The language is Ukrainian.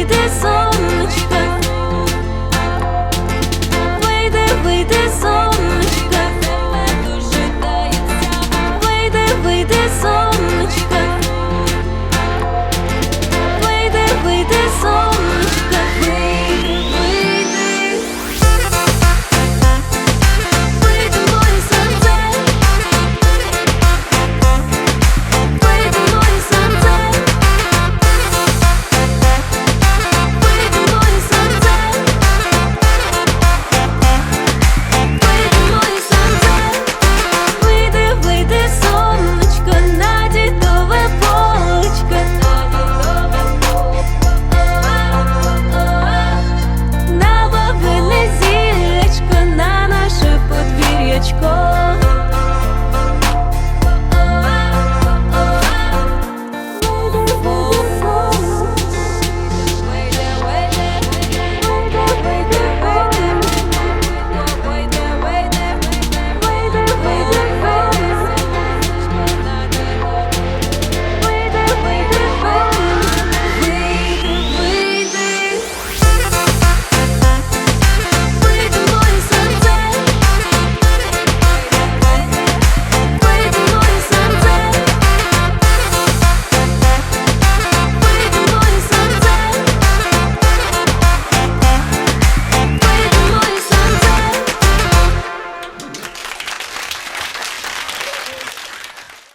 вийди сонечко, вийди, вийди сонечко.